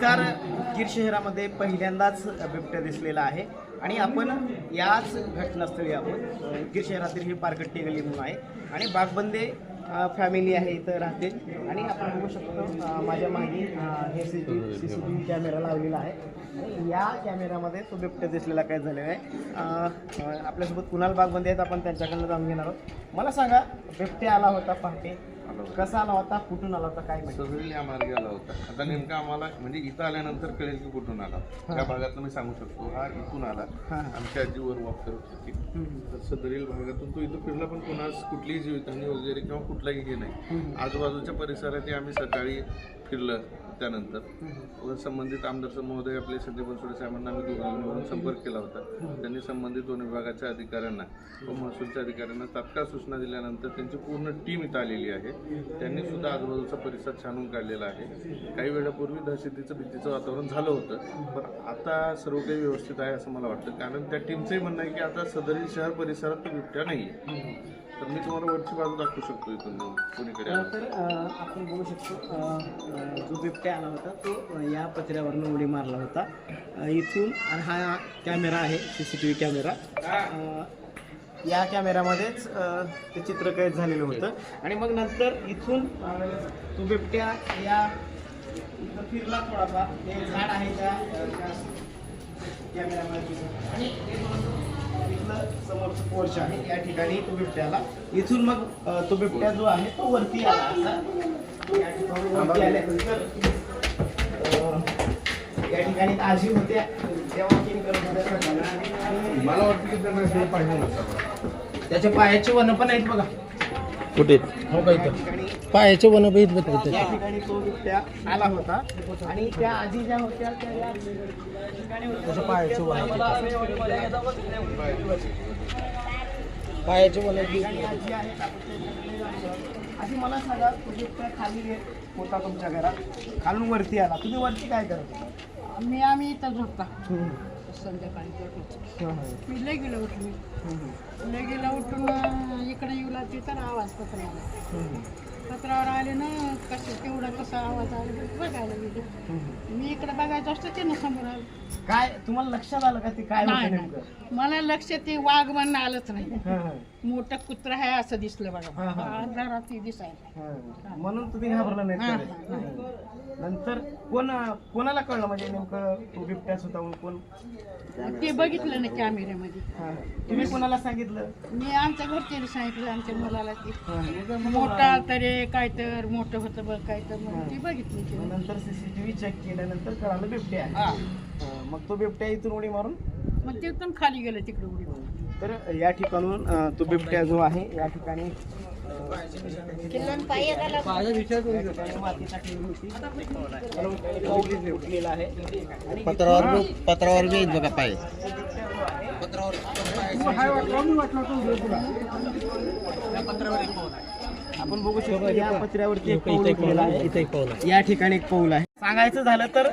नमस्कार. गिर शहरामध्ये पहिल्यांदाच बिबट्या दिसलेला आहे. आणि आपण याच घटनास्थळी आहोत. गिर शहरातील ही पारकट्टी गल्ली म्हणून आहे. आणि बागबंदे फॅमिली आहे इथं राहते आणि आपण बघू शकतो माझ्या मागे हे C T C C T V camera लावलेला आहे. आणि या कॅमेरामध्ये तो बिबट्या दिसलेला काय झालेला आहे. आपल्यासोबत कुणाल बागबंदे आहेत आपण त्यांच्याकडनं जाणून घेणार आहोत. मला सांगा बिबट्या आला होता पहाटे. कसा आला होता? कुठून आला होता? काय माहिती? सगळी या मार्गे आला होता. आता नेमका आम्हाला म्हणजे इथं आल्यानंतर कळेल की कुठून आला. त्या भागातनं मी सांगू शकतो हा इथून आला. आमच्या आजीवर वॉक करत होती. तर सदरील भागातून तो इथं फिरला पण कोणास कुठलीही जीवितहानी वगैरे किंवा कुठलाही हे नाही. आजूबाजूच्या परिसरातही आम्ही सकाळी फिरलं त्यानंतर. संबंधित आमदार महोदय आपले संजय बनसोडे साहेबांना आम्ही दूरध्वनीवरून संपर्क केला होता. त्यांनी संबंधित वन विभागाच्या अधिकाऱ्यांना व महसूलच्या अधिकाऱ्यांना तात्काळ सूचना दिल्यानंतर त्यांची पूर्ण टीम इथं आलेली आहे. त्यांनी सुद्धा आजूबाजूचा परिसर छानून काढलेला आहे. काही वेळापूर्वी दहशतीचं भीतीचं वातावरण झालं होतं. पण आता सर्व काही व्यवस्थित आहे असं मला वाटतं. कारण त्या टीमचंही म्हणणं आहे की आता सदरील शहर परिसरात तर बिबट्या नाही आहे तर मी तुम्हाला वरची बाजू दाखवू शकतो इथून कोणीकडे तर आपण बघू शकतो जो बिबट्या आला होता तो या पत्र्यावरनं उडी मारला होता. इथून आणि हा कॅमेरा आहे C C T V camera या कॅमेऱ्यामध्येच ते चित्र कैद झालेलं होतं. आणि मग नंतर इथून तो बिबट्या या इथं फिरला थोडासा. ते झाड आहे त्या कॅमेऱ्यामध्ये त्या आणि इथलं समोरचं पोर्च आहे या ठिकाणी तो बिबट्या आला इथून मग तो बिबट्या जो आहे तो वरती आला असा. या ठिकाणी वरती आल्यानंतर या ठिकाणी आजी होत्या. मला वाटतं की त्यांना हे पाहिजे नसतं. त्याच्या पायाचे वन पण आहेत बघा. कुठे? हो का पायाचे वन बघितलं या ठिकाणी तो बिबट्या आला होता. आणि त्या आजी ज्या होत्या त्या या ठिकाणी होत्या. त्याच्या पायाचे वन पायाचे आजी. आजी मला सांगा तो बिबट्या खाली येत होता तुमच्या घरात? खालून वरती आला. तुम्ही वरती काय करत होता? मी आम्ही इथं झोपता संध्याकाळी झोपायचं. मी लय गेलं उठली. लय गेलं उठून इकडे येऊ लागली तर आवाज पत्रावर पत्रावर आले ना कसं तेवढा कसा आवाज आला बघायला गेले. मी इकडे बघायचं असतं ते ना समोर आलं. काय तुम्हाला लक्षात आलं का ते काय नाही मला लक्ष ते वाघ म्हणणं आलंच नाही. मोठं कुत्र आहे असं दिसलं बघा हा. आजारात ते दिसायला हं. म्हणून तुम्ही घाबरला नाही हा. नंतर कोण कोणाला कळलं म्हणजे नेमकं तो बिबट्याच होता म्हणून कोण ते बघितलं ना कॅमेऱ्यामध्ये हं. तुम्ही कोणाला सांगितलं मी आमच्या घरच्याने सांगितलं आमच्या मुलाला ते हं. मोठा तरी काय तर मोठं होतं बघ काय तर म्हणून ती बघितली मग ते. नंतर सीसीटीव्ही चेक केल्यानंतर कळालं बिबट्या आहे हा. हं. मग तो बिबट्या इथून उडी मारून मग ते एकदम खाली गेलं तिकडे उडी मारून. तर या ठिकाणून तो बिबट्या जो आहे या ठिकाणी मातीचा ठेवली होती. पाऊल उठलेला आहे आणि पत्रावर पत्रावर बी बघा पाय. आपण बघू शकतो या पत्र्यावरती एक पाऊल आहे. या ठिकाणी एक पाऊल आहे. सांगायचं झालं तर